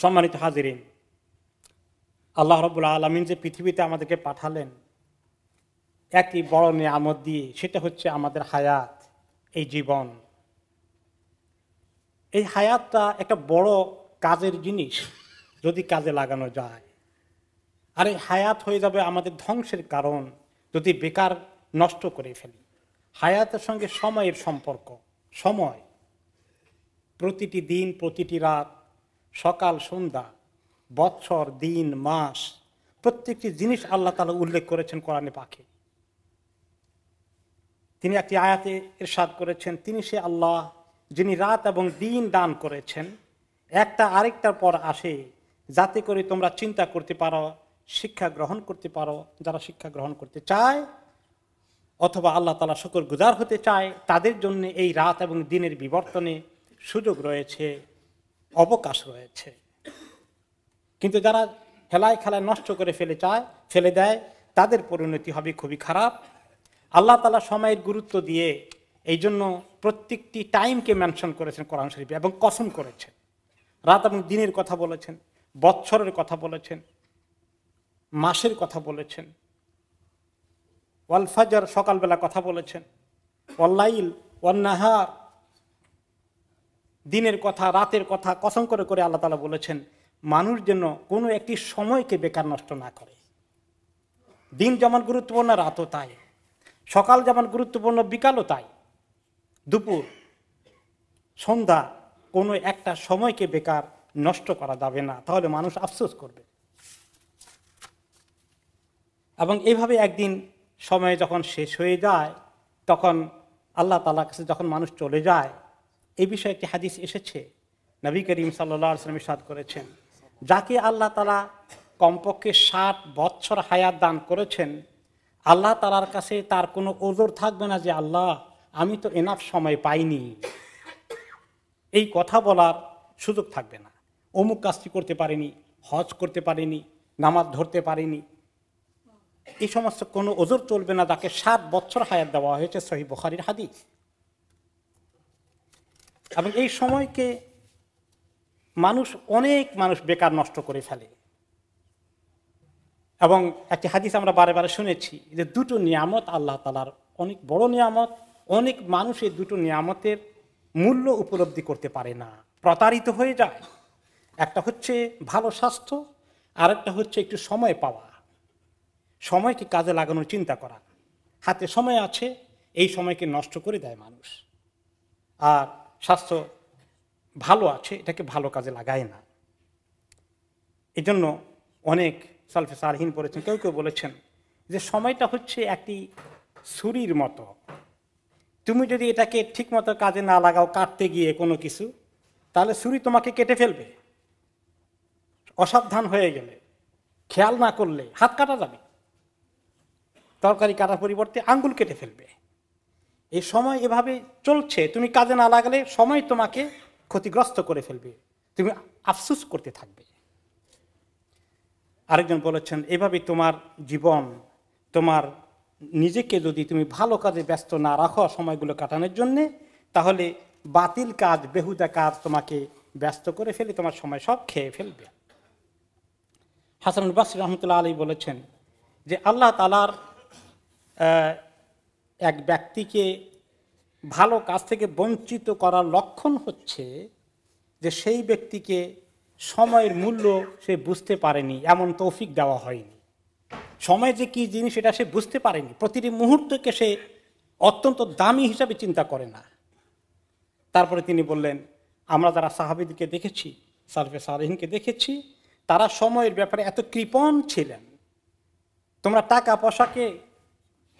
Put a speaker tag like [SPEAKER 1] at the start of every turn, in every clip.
[SPEAKER 1] সম্মানিত হাজিরিন, আল্লাহ রবুল্লা আলমিন যে পৃথিবীতে আমাদেরকে পাঠালেন একই বড় নিয়ামত দিয়ে, সেটা হচ্ছে আমাদের হায়াত, এই জীবন। এই হায়াতটা একটা বড় কাজের জিনিস, যদি কাজে লাগানো যায়। আর এই হায়াত হয়ে যাবে আমাদের ধ্বংসের কারণ, যদি বেকার নষ্ট করে ফেলি। হায়াতের সঙ্গে সময়ের সম্পর্ক, সময়। প্রতিটি দিন, প্রতিটি রাত সকাল, সন্ধ্যা বৎসর দিন, মাস, প্রত্যেকটি জিনিস আল্লাহ তালা উল্লেখ করেছেন কোরআনে পাখি তিনি একটি আয়াতে ইরশাদ করেছেন, তিনি সে আল্লাহ যিনি রাত এবং দিন দান করেছেন, একটা আরেকটার পর আসে, যাতে করে তোমরা চিন্তা করতে পারো, শিক্ষা গ্রহণ করতে পারো, যারা শিক্ষা গ্রহণ করতে চায়, অথবা আল্লাহ তালা শুকর গুজার হতে চায়, তাদের জন্য এই রাত এবং দিনের বিবর্তনে সুযোগ রয়েছে। অবকাশ রয়েছে। কিন্তু যারা খেলায় খেলায় নষ্ট করে ফেলে চায়, ফেলে দেয়, তাদের পরিণতি হবে খুবই খারাপ। আল্লাহ তালা সময়ের গুরুত্ব দিয়ে এই জন্য প্রত্যেকটি টাইমকে মেনশন করেছেন কোরআন শরীফে এবং কসম করেছেন। রাত এবং দিনের কথা বলেছেন, বৎসরের কথা বলেছেন, মাসের কথা বলেছেন, ওয়ালফাজার সকালবেলা কথা বলেছেন, ওয়াল্লাইল, ওয়ান্নাহার দিনের কথা, রাতের কথা কসম করে করে আল্লাহ তালা বলেছেন, মানুষ যেন কোনো একটি সময়কে বেকার নষ্ট না করে। দিন যেমন গুরুত্বপূর্ণ, রাতও তাই। সকাল যেমন গুরুত্বপূর্ণ, বিকালও তাই। দুপুর, সন্ধ্যা কোনো একটা সময়কে বেকার নষ্ট করা যাবে না, তাহলে মানুষ আফসোস করবে। এবং এইভাবে একদিন সময় যখন শেষ হয়ে যায়, তখন আল্লাহ তালার কাছে যখন মানুষ চলে যায় এই বিষয়ে একটি হাদিস এসেছে। নবী করিম সাল্লা আসলাম সাদ করেছেন, যাকে আল্লাহ তালা কমপক্ষে ষাট বৎসর হায়াত দান করেছেন, আল্লাহ তালার কাছে তার কোনো ওজোর থাকবে না যে, আল্লাহ, আমি তো এনাফ সময় পাইনি। এই কথা বলার সুযোগ থাকবে না। অমুক কাজটি করতে পারিনি, হজ করতে পারিনি, নামাজ ধরতে পারিনি। এই সমস্ত কোনো ওজোর চলবে না যাকে সাত বছর হায়াত দেওয়া হয়েছে, সহি বখারির হাদিস। এবং এই সময়কে মানুষ, অনেক মানুষ বেকার নষ্ট করে ফেলে। এবং একটি হাদিস আমরা বারে বারে শুনেছি যে দুটো নিয়ামত আল্লাহ তালার অনেক বড় নিয়ামত, অনেক মানুষ এই দুটো নিয়ামতের মূল্য উপলব্ধি করতে পারে না, প্রতারিত হয়ে যায়। একটা হচ্ছে ভালো স্বাস্থ্য আর একটা হচ্ছে একটু সময় পাওয়া। সময়কে কাজে লাগানোর চিন্তা করা। হাতে সময় আছে, এই সময়কে নষ্ট করে দেয় মানুষ। আর স্বাস্থ্য ভালো আছে, এটাকে ভালো কাজে লাগায় না। এই জন্য অনেক সালফে সারহীন পড়েছেন, কেউ কেউ বলেছেন যে সময়টা হচ্ছে একটি ছুরির মতো। তুমি যদি এটাকে ঠিক মতো কাজে না লাগাও কাটতে গিয়ে কোনো কিছু, তাহলে ছুরি তোমাকে কেটে ফেলবে। অসাবধান হয়ে গেলে, খেয়াল না করলে হাত কাটা যাবে। তরকারি কাটার পরিবর্তে আঙ্গুল কেটে ফেলবে। এই সময় এভাবে চলছে। তুমি কাজে না লাগালে সময় তোমাকে ক্ষতিগ্রস্ত করে ফেলবে। তুমি আফসুস করতে থাকবে। আরেকজন বলেছেন, এভাবে তোমার জীবন, তোমার নিজেকে যদি তুমি ভালো কাজে ব্যস্ত না রাখো সময়গুলো কাটানোর জন্যে, তাহলে বাতিল কাজ, বেহুদা কাজ তোমাকে ব্যস্ত করে ফেলে, তোমার সময় সব খেয়ে ফেলবে। হাসানুল বাসির রহমতুল্লাহ আলী বলেছেন যে, আল্লাহ তালার এক ব্যক্তিকে ভালো কাজ থেকে বঞ্চিত করার লক্ষণ হচ্ছে যে সেই ব্যক্তিকে সময়ের মূল্য সে বুঝতে পারেনি, এমন তৌফিক দেওয়া হয়নি। সময় যে কী জিনিস এটা সে বুঝতে পারেনি, প্রতিটি মুহূর্তকে সে অত্যন্ত দামি হিসাবে চিন্তা করে না। তারপরে তিনি বললেন, আমরা যারা সাহাবিদিকে দেখেছি, সালফে সালহিনকে দেখেছি, তারা সময়ের ব্যাপারে এত কৃপণ ছিলেন। তোমরা টাকা পয়সাকে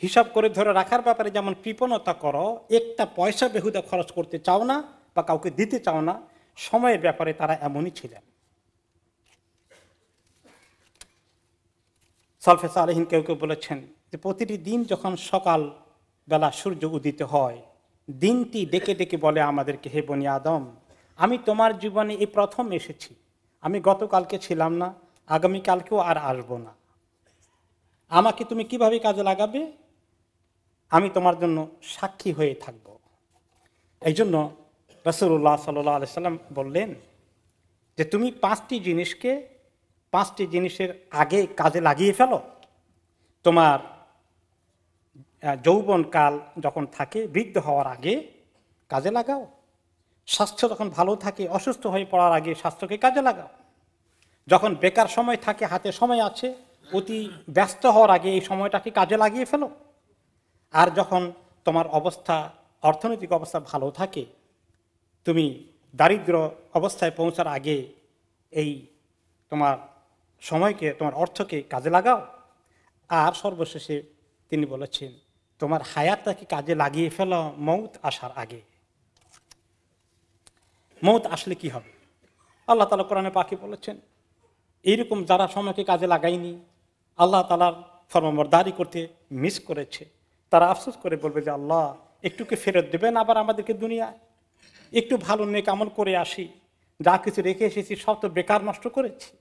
[SPEAKER 1] হিসাব করে ধরে রাখার ব্যাপারে যেমন কৃপণতা করো, একটা পয়সা বেহুদা খরচ করতে চাও না বা কাউকে দিতে চাও না, সময়ের ব্যাপারে তারা এমনই ছিলেন। সালফেস আলহিন কেউ কেউ বলেছেন যে প্রতিটি দিন যখন সকাল বেলা সূর্য উদিত হয়, দিনটি ডেকে ডেকে বলে আমাদেরকে, হে বনি আদম, আমি তোমার জীবনে এই প্রথম এসেছি। আমি গতকালকে ছিলাম না, আগামীকালকেও আর আসব না। আমাকে তুমি কীভাবে কাজে লাগাবে? আমি তোমার জন্য সাক্ষী হয়ে থাকব। এই জন্য রসুল্লাহ সাল্লাহ আলাইসাল্লাম বললেন যে, তুমি পাঁচটি জিনিসকে পাঁচটি জিনিসের আগে কাজে লাগিয়ে ফেলো। তোমার যৌবন কাল যখন থাকে, বৃদ্ধ হওয়ার আগে কাজে লাগাও। স্বাস্থ্য যখন ভালো থাকে, অসুস্থ হয়ে পড়ার আগে স্বাস্থ্যকে কাজে লাগাও। যখন বেকার সময় থাকে, হাতে সময় আছে, অতি ব্যস্ত হওয়ার আগে এই সময়টাকে কাজে লাগিয়ে ফেলো। আর যখন তোমার অবস্থা, অর্থনৈতিক অবস্থা ভালো থাকে, তুমি দারিদ্র অবস্থায় পৌঁছার আগে এই তোমার সময়কে, তোমার অর্থকে কাজে লাগাও। আর সর্বশেষে তিনি বলেছেন, তোমার হায়াতটাকে কাজে লাগিয়ে ফেলো মৌত আসার আগে। মৌত আসলে কি হবে? আল্লাহ তালা কোরআনে পাখি বলেছেন, এইরকম যারা সময়কে কাজে লাগায়নি, আল্লাহ তালার ফর্মবরদারি করতে মিস করেছে। তারা আফসোস করে বলবে যে আল্লাহ একটুকে ফেরত দেবেন আবার আমাদেরকে দুনিয়ায়? একটু ভালো নেক আমল করে আসি। যা কিছু রেখে এসেছি, সব তো বেকার নষ্ট করেছি।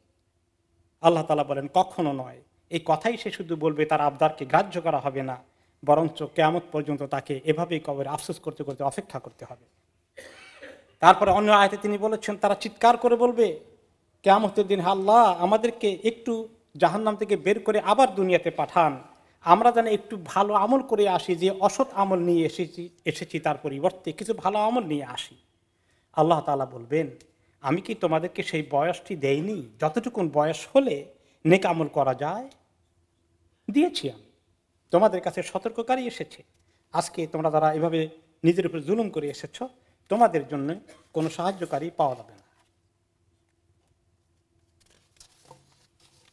[SPEAKER 1] আল্লাহ তালা বলেন, কখনো নয়। এই কথাই সে শুধু বলবে, তার আবদারকে গ্রাহ্য করা হবে না। বরঞ্চ কেয়ামত পর্যন্ত তাকে এভাবেই কবর আফসোস করতে করতে অপেক্ষা করতে হবে। তারপরে অন্য আয়তে তিনি বলেছেন, তারা চিৎকার করে বলবে, কেয়ামতের দিন আল্লাহ, আমাদেরকে একটু জাহান্নাম থেকে বের করে আবার দুনিয়াতে পাঠান। আমরা যেন একটু ভালো আমল করে আসি, যে অসৎ আমল নিয়ে এসেছি এসেছি তার পরিবর্তে কিছু ভালো আমল নিয়ে আসি। আল্লাহ তালা বলবেন, আমি কি তোমাদেরকে সেই বয়সটি দেইনি? যতটুকুন বয়স হলে নেক আমল করা যায়? দিয়েছি আমি। তোমাদের কাছে সতর্ককারী এসেছে। আজকে তোমরা যারা এভাবে নিজের উপর জুলুম করে এসেছ, তোমাদের জন্য কোনো সাহায্যকারী পাওয়া যাবে না।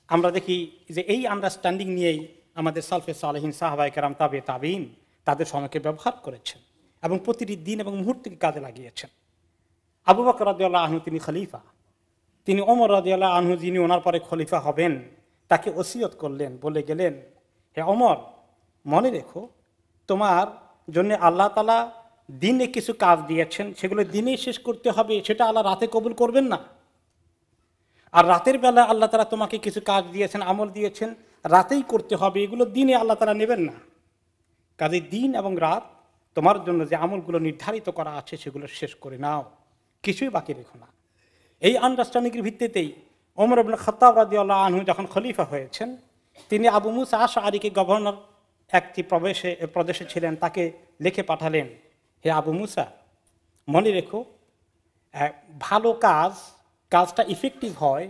[SPEAKER 1] আমরা দেখি যে এই আন্ডারস্ট্যান্ডিং নিয়েই আমাদের সালফে সালহীন সাহাবাই কেরাম তাবে তাবিন তাদের সময়কে ব্যবহার করেছেন এবং প্রতিটি দিন এবং মুহূর্তকে কাজে লাগিয়েছেন। আবু বকর রাজিয়াল্লাহ আহনু তিনি খলিফা। তিনি ওমর রাজিয়াল্লাহ আহনু যিনি ওনার পরে খলিফা হবেন, তাকে ওসিয়ত করলেন, বলে গেলেন, হে অমর মনে রেখো, তোমার জন্য আল্লাহ তালা দিনে কিছু কাজ দিয়েছেন, সেগুলো দিনেই শেষ করতে হবে, সেটা আল্লাহ রাতে কবুল করবেন না। আর রাতের বেলা আল্লাহ তালা তোমাকে কিছু কাজ দিয়েছেন, আমল দিয়েছেন রাতেই করতে হবে, এগুলো দিনে আল্লাহ তারা নেবেন না। কাজে দিন এবং রাত তোমার জন্য যে আমলগুলো নির্ধারিত করা আছে, সেগুলো শেষ করে নাও। কিছুই বাকি রেখো না। এই আন্ডারস্ট্যান্ডিংয়ের ভিত্তিতেই ওমর আবুল খতাব রাজি আল্লাহ আনহু যখন খলিফা হয়েছেন, তিনি আবু মুসা আশ আরিকে গভর্নর একটি প্রবেশে, প্রদেশে ছিলেন, তাকে লিখে পাঠালেন, হে আবু মুসা, মনে রেখো ভালো কাজ, কাজটা ইফেক্টিভ হয়,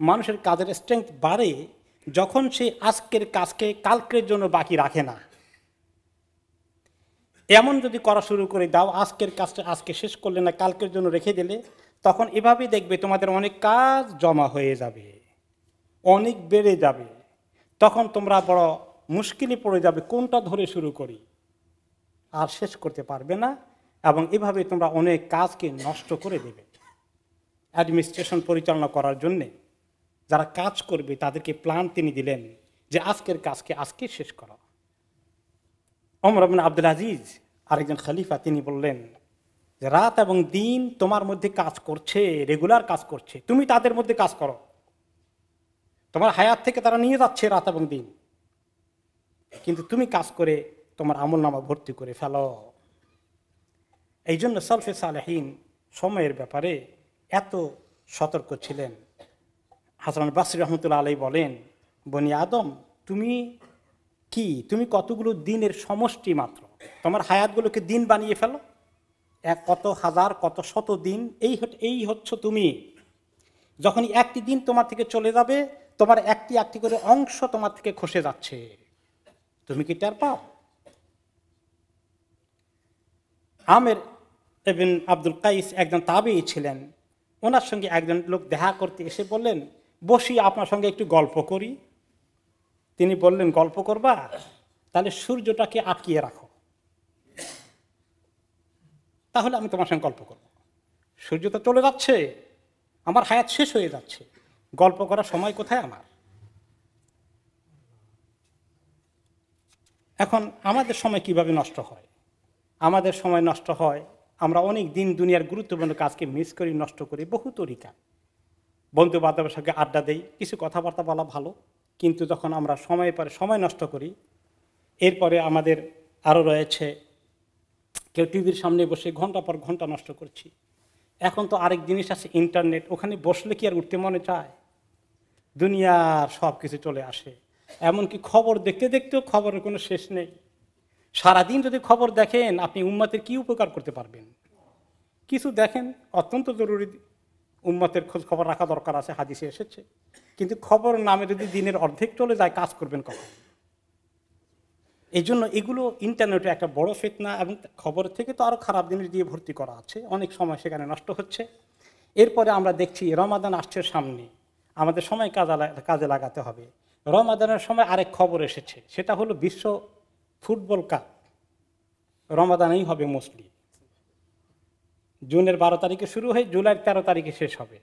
[SPEAKER 1] মানুষের কাজের স্ট্রেংথ বাড়ে যখন সে আজকের কাজকে কালকের জন্য বাকি রাখে না। এমন যদি করা শুরু করে দাও, আজকের কাজটা আজকে শেষ করলে না, কালকের জন্য রেখে দিলে, তখন এভাবেই দেখবে তোমাদের অনেক কাজ জমা হয়ে যাবে, অনেক বেড়ে যাবে। তখন তোমরা বড় মুশকিলে পড়ে যাবে, কোনটা ধরে শুরু করি। আর শেষ করতে পারবে না, এবং এভাবে তোমরা অনেক কাজকে নষ্ট করে দেবে। অ্যাডমিনিস্ট্রেশন পরিচালনা করার জন্যে। যারা কাজ করবে, তাদেরকে প্ল্যান তিনি দিলেন যে আজকের কাজকে আজকে শেষ করো। অমর আবিন আব্দুল আজিজ, আরেকজন খালিফা, তিনি বললেন যে, রাত এবং দিন তোমার মধ্যে কাজ করছে রেগুলার কাজ করছে, তুমি তাদের মধ্যে কাজ করো। তোমার হায়াত থেকে তারা নিয়ে যাচ্ছে রাত এবং দিন। কিন্তু তুমি কাজ করে তোমার আমল নামা ভর্তি করে ফেলো। এই জন্য সলফে সময়ের ব্যাপারে এত সতর্ক ছিলেন। হাসান বাসির রহমতুল্লা আলাই বলেন, বনি আদম, তুমি কি? তুমি কতগুলো দিনের সমষ্টি মাত্র? তোমার হায়াতগুলোকে দিন বানিয়ে ফেলো। এক কত হাজার, কত শত দিন, এই এই হচ্ছ তুমি। যখনই একটি দিন তোমার থেকে চলে যাবে, তোমার একটি একটি করে অংশ তোমার থেকে খসে যাচ্ছে। তুমি কি টের পাও? আমের এবিন আব্দুল কাইস একজন তাবেই ছিলেন। ওনার সঙ্গে একজন লোক দেখা করতে এসে বললেন বসি আপনার সঙ্গে একটু গল্প করি। তিনি বললেন, গল্প করবা? তাহলে সূর্যটাকে আটকিয়ে রাখো। তাহলে আমি তোমার সঙ্গে গল্প করব। সূর্য তো চলে যাচ্ছে। আমার হায়াত শেষ হয়ে যাচ্ছে। গল্প করার সময় কোথায় আমার? এখন আমাদের সময় কীভাবে নষ্ট হয়? আমাদের সময় নষ্ট হয়, আমরা অনেক দিন দুনিয়ার গুরুত্বপূর্ণ কাজকে মিস করি, নষ্ট করি বহু তরিকা বন্ধু বান্ধবের সঙ্গে আড্ডা দেই, কিছু কথাবার্তা বলা ভালো। কিন্তু যখন আমরা সময় পরে সময় নষ্ট করি, এরপরে আমাদের আরও রয়েছে, কেউ টিভির সামনে বসে ঘণ্টা পর ঘণ্টা নষ্ট করছি। এখন তো আরেক জিনিস আছে, ইন্টারনেট। ওখানে বসলে কি আর উঠতে মনে চায়? দুনিয়ার সব কিছু চলে আসে। এমনকি খবর দেখতে দেখতেও খবরের কোনো শেষ নেই। সারাদিন যদি খবর দেখেন, আপনি উম্মাতের কি উপকার করতে পারবেন? কিছু দেখেন, অত্যন্ত জরুরি উম্মতের খোঁজ খবর রাখা দরকার আছে, হাদিসে এসেছে। কিন্তু খবর নামে যদি দিনের অর্ধেক চলে যায়, কাজ করবেন কখন? এই জন্য এগুলো ইন্টারনেটে একটা বড় ফেতনা এবং খবর থেকে তো আরও খারাপ জিনিস দিয়ে ভর্তি করা আছে। অনেক সময় সেখানে নষ্ট হচ্ছে। এরপরে আমরা দেখছি রমাদান আসছে সামনে। আমাদের সময় কাজে কাজে লাগাতে হবে। রমাদানের সময় আরেক খবর এসেছে। সেটা হলো বিশ্ব ফুটবল কাপ। রমাদানেই হবে মোস্টলি জুনের বারো তারিখে শুরু হয়ে জুলাইয়ের তেরো তারিখে শেষ হবে।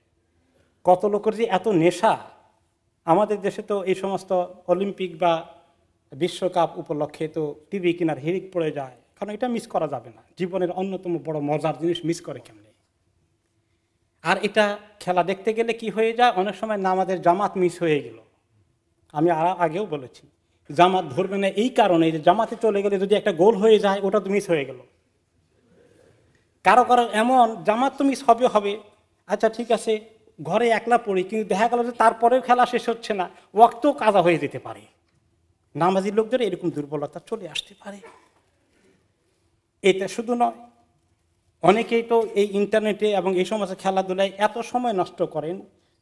[SPEAKER 1] কত লোকের যে এত নেশা? আমাদের দেশে তো এই সমস্ত অলিম্পিক বা বিশ্বকাপ উপলক্ষে তো টিভি কেনার হিরিক পড়ে যায়। কারণ এটা মিস করা যাবে না। জীবনের অন্যতম বড় মজার জিনিস মিস করে কেমনে? আর এটা খেলা দেখতে গেলে কি হয়ে যায়? অনেক সময় নামাজের জামাত মিস হয়ে গেল। আমি আর আগেও বলেছি, জামাত ধরবে না এই কারণে যে জামাতে চলে গেলে যদি একটা গোল হয়ে যায়, ওটা তো মিস হয়ে গেল। কারও কারও এমন, জামাত তো মিস হবে। আচ্ছা ঠিক আছে, ঘরে একলা পড়ি, কিন্তু দেখা গেল যে তারপরেও খেলা শেষ হচ্ছে না, ওয়াক্তও কাজা হয়ে যেতে পারে। নামাজি লোকদের এরকম দুর্বলতা চলে আসতে পারে। এটা শুধু নয়, অনেকেই তো এই ইন্টারনেটে এবং এই সমস্ত খেলাধুলায় এত সময় নষ্ট করেন,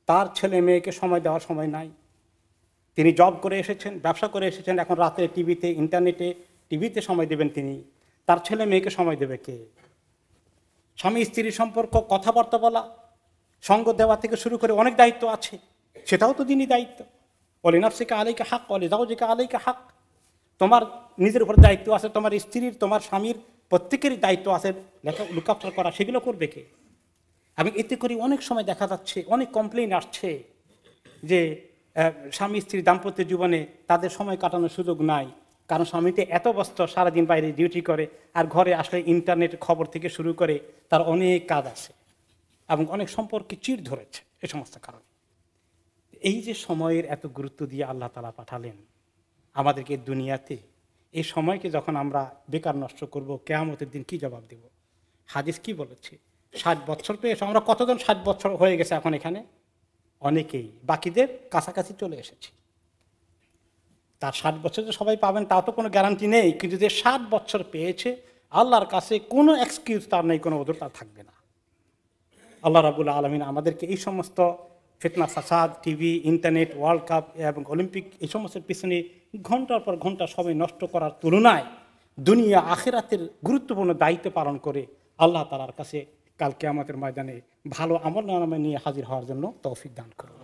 [SPEAKER 1] তার ছেলে মেয়েকে সময় দেওয়ার সময় নাই। তিনি জব করে এসেছেন, ব্যবসা করে এসেছেন, এখন রাতে টিভিতে, ইন্টারনেটে, টিভিতে সময় দেবেন তিনি। তার ছেলে মেয়েকে সময় দেবে কে? স্বামী স্ত্রীর সম্পর্ক, কথাবার্তা বলা, সঙ্গ দেওয়া থেকে শুরু করে অনেক দায়িত্ব আছে। সেটাও তো দিনই দায়িত্ব। অলি নাফসিকা আলাইকে হাক অলি দাউজিকা আলাইকে হাক তোমার নিজের উপর দায়িত্ব আছে, তোমার স্ত্রীর, তোমার স্বামীর প্রত্যেকেরই দায়িত্ব আছে, লেখা লুকাপচার করা, সেগুলো করবে কে? এবং এতে করে অনেক সময় দেখা যাচ্ছে, অনেক কমপ্লেন আসছে যে স্বামী স্ত্রী দাম্পত্য জীবনে তাদের সময় কাটানোর সুযোগ নাই। কারণ স্বামীতে এত ব্যস্ত, সারাদিন বাইরে ডিউটি করে, আর ঘরে আসলে ইন্টারনেট খবর থেকে শুরু করে তার অনেক কাজ আছে এবং অনেক সম্পর্কে চিড় ধরেছে এই সমস্ত কারণে। এই যে সময়ের এত গুরুত্ব দিয়ে আল্লাহ তালা পাঠালেন আমাদেরকে দুনিয়াতে, এই সময়কে যখন আমরা বেকার নষ্ট করব, কেয়ামতের দিন কি জবাব দেব? হাদিস কি বলেছে? ষাট বছর পেয়েছে, আমরা কতজন ষাট বছর হয়ে গেছে এখন এখানে? অনেকেই, বাকিদের কাছাকাছি চলে এসেছি। তার ষাট বছর যে সবাই পাবেন তা তো কোনো গ্যারান্টি নেই। কিন্তু যে ষাট বছর পেয়েছে, আল্লাহর কাছে কোনো এক্সকিউজ তার নেই, কোনো ওদের তার থাকবে না। আল্লাহ রাবুল আলমিন আমাদেরকে এই সমস্ত ফিতনা, ফাসাদ টিভি ইন্টারনেট ওয়ার্ল্ড কাপ এবং অলিম্পিক এই সমস্ত পিছনে ঘণ্টার পর ঘণ্টা সময় নষ্ট করার তুলনায় দুনিয়া আখেরাতের গুরুত্বপূর্ণ দায়িত্ব পালন করে আল্লাহ তালার কাছে কালকে আমাদের ময়দানে ভালো আমল নামে নিয়ে হাজির হওয়ার জন্য তৌফিক দান করুন।